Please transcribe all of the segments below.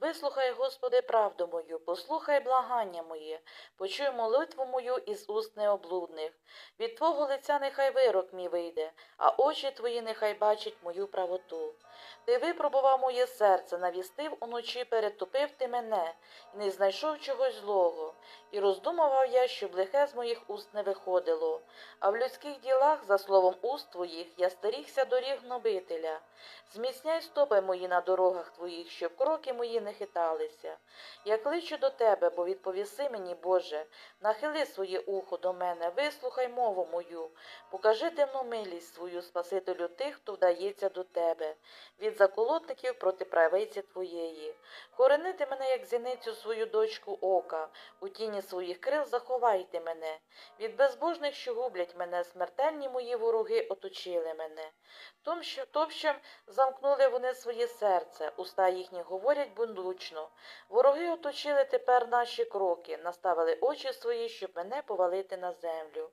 Вислухай, Господи, правду мою, послухай благання моє, почуй молитву мою із уст необлудних. Від Твого лиця нехай вирок мій вийде, а очі Твої нехай бачать мою правоту. Ти випробував моє серце, навістив уночі, перетопив ти мене, і не знайшов чогось злого. І роздумував я, щоб лихе з моїх уст не виходило. А в людських ділах, за словом уст твоїх, я стерігся доріг гнобителя. Зміцняй стопи мої на дорогах твоїх, щоб кроки мої не хиталися. Я кличу до тебе, бо відповіси мені, Боже, нахили своє ухо до мене, вислухай мову мою, покажи темну милість свою, Спасителю тих, хто вдається до тебе, від заколотників проти правиці твоєї. Хоронити мене, як зіницю свою дочку ока, тіні своїх крил заховайте мене. Від безбожних, що гублять мене, смертельні мої вороги оточили мене. Том, що, топщем замкнули вони своє серце, уста їхні говорять бундучно. Вороги оточили тепер наші кроки, наставили очі свої, щоб мене повалити на землю.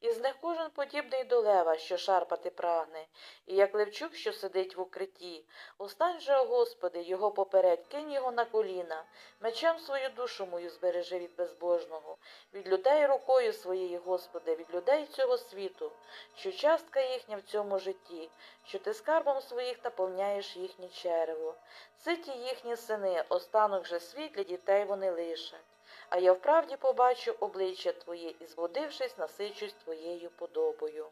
Із них кожен подібний до лева, що шарпати прагне, і як левчук, що сидить в укритті. Устань же, о Господи, його попередь, кинь його на коліна, мечем свою душу мою збережи від безбожного, від людей рукою своєю, Господи, від людей цього світу, що частка їхня в цьому житті, що ти скарбом своїх наповняєш їхнє черево. Ситі їхні сини, останок же світ для дітей вони лишать. А я вправді побачу обличчя Твоє і, збудившись, насичусь Твоєю подобою.